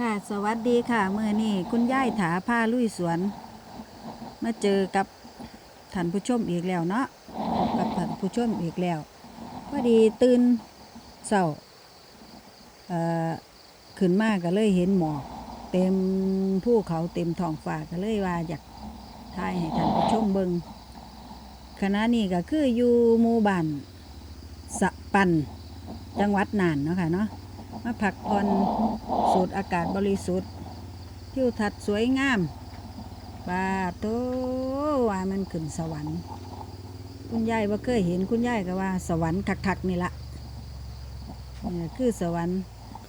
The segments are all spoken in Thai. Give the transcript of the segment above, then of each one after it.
ค่ะสวัสดีค่ะเมื่อนี้คุณย่ายถาผ้าลุยสวน มาเจอกับท่านผู้ชมอีกแล้วเนาะกับท่านผู้ชมอีกแล้วพอดีตื่นเศร้าเอ่อขึ้นมาก็เลยเห็นหมอกเต็มภูเขาเต็มท้องฟ้าก็เลยว่าอยากถ่ายให้ท่านผู้ชมเบิงขณะนี้ก็คืออยู่หมู่บ้านสะปันจังหวัดน่านเนาะค่ะเนาะ มาพักผ่อนสูดอากาศบริสุทธิ์ทิวทัศน์สวยงามปาโตว่ามันขึ้นสวรรค์ คุณยายว่าเคยเห็นคุณยายก็ว่า สวรรค์คักๆนี่ละนี่คือสวรรค์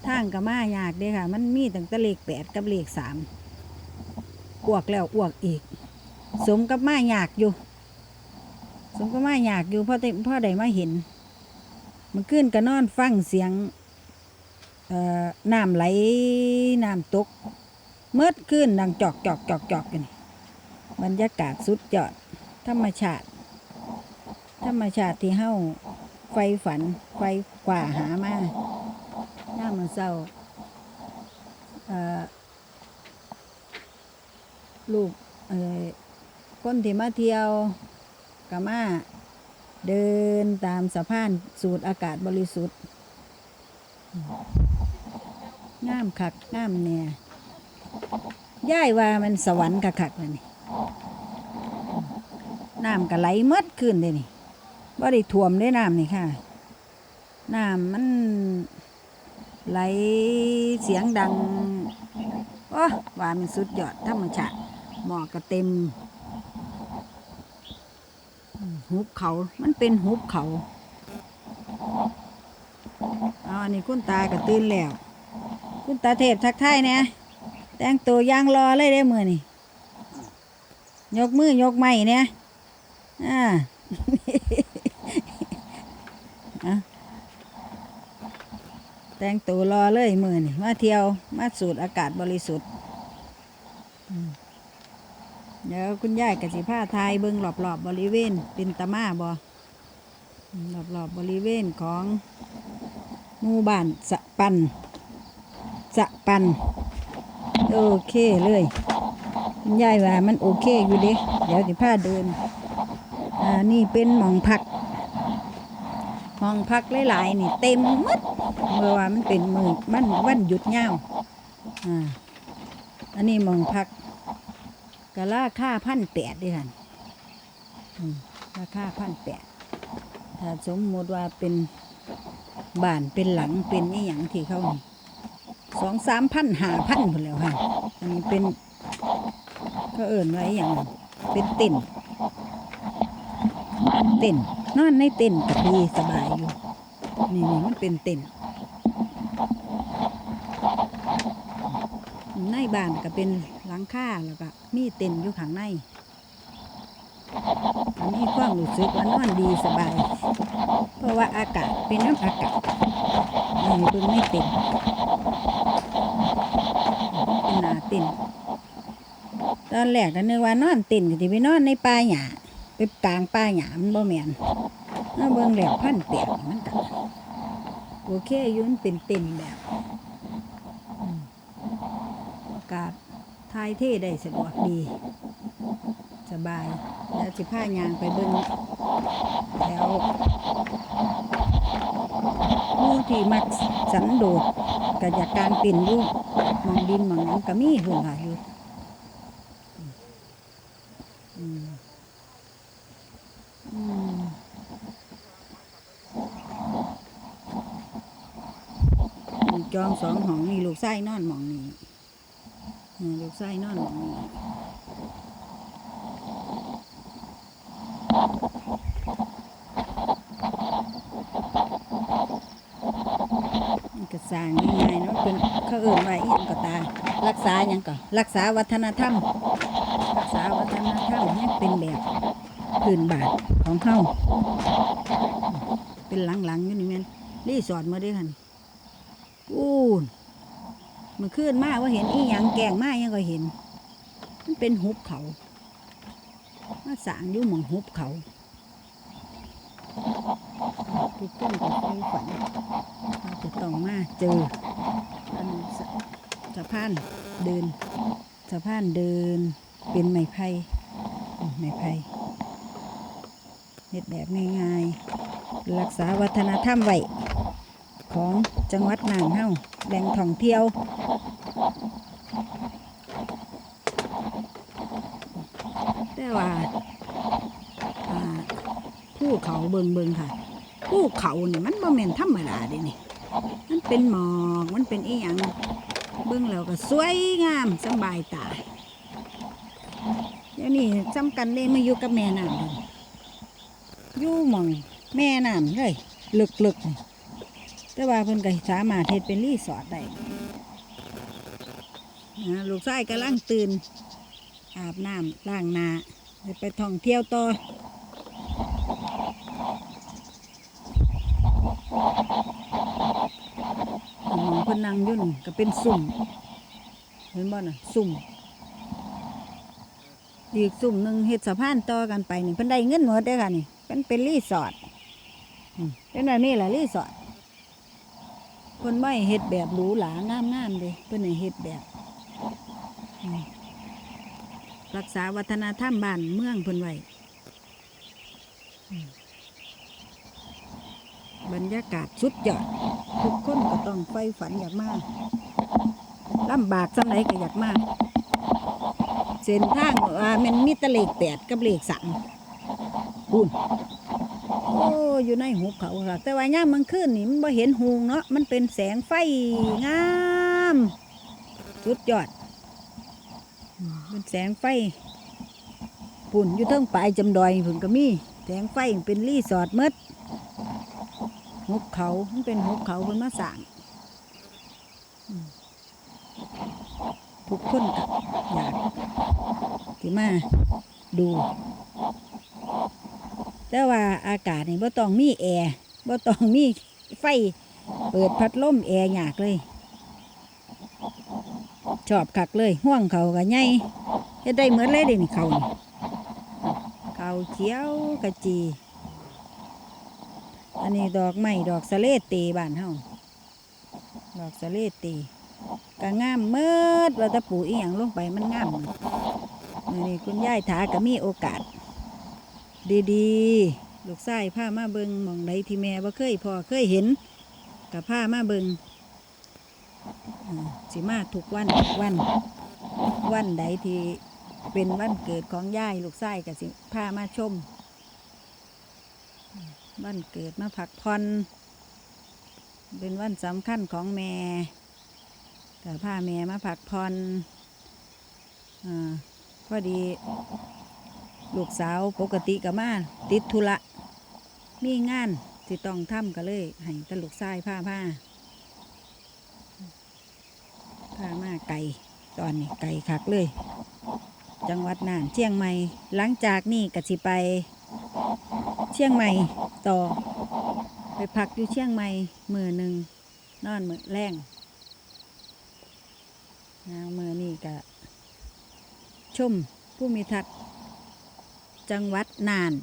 ทางก็มายากเด้ค่ะ มันมีตั้งแต่เลขแปดกับเลขสามอ้วกแล้วอ้วกอีก สมกับมายากอยู่ สมกับมายากอยู่เพราะได้เพราะได้มาเห็น มันขึ้นก็นอนฟังเสียง น้ำไหลน้ำตกเมื่อคืนดังจอกจอกจอกจอกกันบรรยากาศสุดยอด ธรรมชาติ ธรรมชาติที่เฮาไฟฝันไฟกว่าหามาหน้ามันเศร้าลูกคนที่มาเที่ยวกามา เดินตามสะพานสูดอากาศบริสุทธิ์ งามคักงามเนี่ยย่ายว่ามันสวรรค์คักๆเลยนี่น้ำก็ไหลหมดขึ้นเลยนี่บ่ได้ท่วมได้น้ำนี่ค่ะ น้ำมันไหลเสียงดังโอ้ว่ามันสุดยอดธรรมชาติหมอกก็เต็ม หุบเขา มันเป็นหุบเขาอาอันนี้คุณตาก็ตื่นแล้ว คุณตาเทพทักทายเนี่ยแต่งตัวยางรอเลยได้มือนี่ยกมือยกไม้เนี่ยอ่าแต่งตัวรอเลยมือนี่มาเที่ยวมาสูดอากาศบริสุทธิ์เดี๋ยวคุณยายกสิผ้าไทยเบิ้งรอบๆบบริเวณ เป็นตะมาบอมรอบๆบบริเวณของหมู่บ้านสะปัน สะปัน โอเคเลยคุณยายว่ามันโอเคอยู่เด้เดี๋ยวจะพาเดิน อ่า นี่เป็นหมองพักห้องพักหลายๆนี่ เต็มหมดเมื่อว่ามันเป็นมือมันวันหยุดเงาอ่า อันนี้หมองพักกะราคาพันแปดด้วยกันราคาพันแปดถ้าสมมติว่าเป็นบ้านเป็นหลังเป็นนี่อย่างที่เขานี่ สองสามพันหาพันหมดแล้วค่ะ อันนี้เป็นเขาเอิ่นไว้อย่างเป็นเต็นเต็นนอนในเต็นกับดีสบายอยู่ นี่นี่มันเป็นเต็นในบ้านก็เป็นหลังคาแล้วก็มีเต็นอยู่ข้างในอันนี้ความรู้สึกว่านอนดีสบาย เพราะว่าอากาศเป็นน้ำอากาศนี่เบิ่งไม่เต็น ต็นตอนแรกก็นึกว่านอนเต็นก็ที่ไปนอนในป่าหญ้าไปกลางป่าหญ้ามันบ่แม่นเอาเบิ่งแล้วพันเปียกมันก็โอเคยุ่นเป็นเต็นแบบอากาศทายเท่ได้สะดวกดี สบายแล้วสิผ้ายางไปเบิ่งแถวผู้ที่มักสันโดษก็อยากกางปิ่นอยู่ องดินหมองหยังก็มีหุ่นหาอยู่อืมอืมมีจองสองห้องนี่ลูกไส้นอนหมองนี่ลูกไส้นอนหมองนี่มันก็ สร้างง่ายๆเนาะเป็นเขาเอิ่นไว้อหยังก็ตามรักษาหยังก็รักษาวัฒนธรรม รักษาวัฒนธรรมให้เป็นแบบพื้นบาทของเฮาเป็นหลังๆอยู่นี่แม่นรีสอร์ทมาด้วยกันอู้นมันขึ้นมาว่าเห็นอีหยังแกงมายังก็เห็น มันเป็นหุบเขามาสางอยู่หมองหุบเขาทุกคนก็ไฟฝัน เราจะต้องมาเจออันสสะพานเดินสะพานเดินเป็นไม้ไผ่ไม้ไผ่เฮ็ดแบบง่ายๆ รักษาวัฒนธรรมไว้ของจังหวัดน่านเฮาแหล่งท่องเที่ยวแต่ว่าอ่าภูเขาเบิงเบิงค่ะภูเขานี่มันบ่แม่นธรรมดาเด้นี่ มันเป็นหมอกมันเป็นอีหยังเบิ่งแล้วก็สวยงามสบายตาเดี๋ยวนี้จำกันเลยมาอยู่กับแม่น้ำอยู่หมองแม่น้ำเลยลึกๆแต่ว่าเพิ่นก็สามารถเฮ็ดเป็นรีสอร์ทได้ลูกชายกำลังตื่นอาบน้ำล้างหน้าไปท่องเที่ยวต่อหมองเพนนังอยุ่นก็เป็นสุ่ม เห็นบ่น่ะ สุ่มอีกสุ่มหนึ่งเฮ็ดสะพานต่อกันไปนี่เพิ่นได้เงินหมดได้อค่ะนี่เป็นเป็นรีสอร์ทอืมเป็นแบบนี้แหละรีสอร์ทเพิ่นไม่เฮ็ดแบบหรูหรางามๆเด้เพิ่นให้เฮ็ดแบบ รักษาวัฒนธรรมบ้านเมืองเพิ่นไว้อืม บรรยากาศสุดยอด ทุกคนก็ต้องไฟฝันอยากมากลำบากสังไหนก็อยากมาก เส้นทางว่ามันมีตะเลขแปดกับเลขสามคุณโอ้อยู่ในหุบเขาค่ะแต่ว่าย่ามมันขึ้นนี่มันบ่เห็นหูงเนาะมันเป็นแสงไฟงามสุดยอดเป็นแสงไฟปุ่นอยู่เทิงปลายจำดอยผึ่งก็มี แสงไฟเป็นรีสอร์ทมด หุบเขามันเป็นหุบเขาเป็นมาสางทุกคนก็อยากที่มาดู แต่ว่าอากาศนี่บ่ต้องมีแอร์บ่ต้องมีไฟ เปิดพัดลมแอร์ยากเลย ชอบคักเลย ห่วงเขาก็ใหญ่เฮ็ดได้เหมือนเลยเด้นี่เขาเขาเขียวกะจี อันนี้ดอกไม้ดอกสะเลตีบ้านเฮาดอกสะเลตีก็งามเมิดว่าแตะปลูกอีหยังลงไปมันงามหมดมื้อนี้คุณยายถาก็มีโอกาส ดีๆ ลูกชายพามาเบิงมองใดที่แม่บ่เคยพอเคยเห็นกับพามาเบิงอ่าสิมาทุกวันทุกวัน วันใดที่เป็นวันเกิดของยายลูกชายกับสิพามาชม วันเกิดมาพักผ่อนเป็นวันสำคัญของแม่กับพาแม่มาพักผ่อพอดี ลูกสาวปกติกับมาติดธุระมีงานที่ต้องทำก็เลยให้ตลูกชายพาพาพามาไก่ตอนนี้ไก่คักเลย จังหวัดน่านเชียงใหม่ หลังจากนี้ก็สิไป เชียงใหม่ ต่อ ไปพักอยู่เชียงใหม่มือหนึ่งนอนมือแรงนะมือนี่ก็ชมผู้มีทัศน์จังหวัดน่าน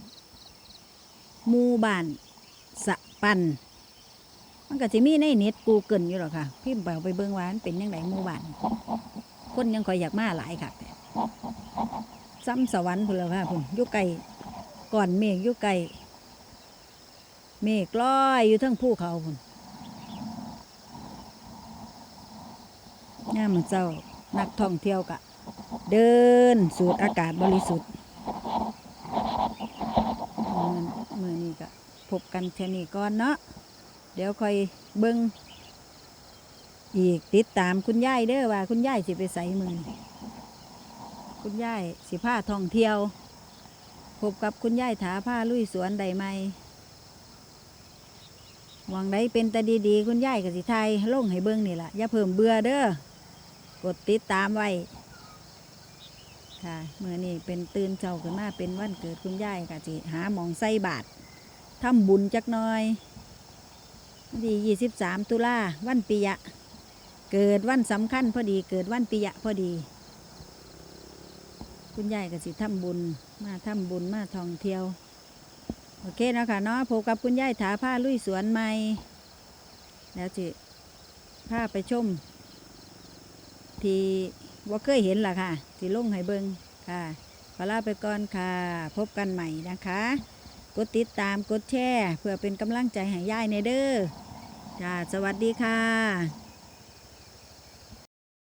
มูบ้านสะปัน มันก็จะมีในเน็ตกูเกิลอยู่หรอค่ะพิมพ์ไปเอาไปเบิ่งวานเป็นยังไงมูบ้าน คนยังคอยอยากมาหลายค่ะซ้ำสวรรค์พุ่นแล้วค่ะพุ่นยู่ไกลก่อนเมฆยู่ไกล เมฆลอยอยู่ทั้งภูเขาพุ่นย่ามมันเจ้านักท่องเที่ยวกะ เดินสูดอากาศบริสุทธิ์มือมือนี้ก็พบกันแค่นี้ก่อนเนาะเดี๋ยวค่อยเบิ้งอีกติดตามคุณยายเด้อว่า คุณยายสิไปใส่มือคุณยายสิผ้าท่องเที่ยว พบกับคุณยายถาผ้าลุยสวนใดไหม หวังใดเป็นตาดีๆ คุณยายกับสิไทยลงให้เบิ้งนี่แหละอย่าเพิ่มเบื่อเด้อกดติดตามไว้ค่ะเมื่อนี้เป็นตื่นเช้าขึ้นมาเป็นวันเกิดคุณยายกับสิหาหมองใส่บาททำบุญจักน่อยวันที่ยี่สิบสามตุลาวันปิยะ เกิดวันสำคัญพอดีเกิดวันปิยะพอดี คุณยายก็สิทำบุญมาทำบุญมาท่องเที่ยว อเคเนาะค่ะเนาะพบกับคุณยายถาผ้าลุยสวนใหม่ แล้วจิผ้าไปชม ที่ว่าเคยเห็นล่ะค่ะ ที่ลงให้เบิงค่ะ ขอลาไปก่อนค่ะ พบกันใหม่นะคะ กดติดตามกดแชร์เพื่อเป็นกำลังใจให้ย่ายในเด้อจ้าสวัสดีค่ะ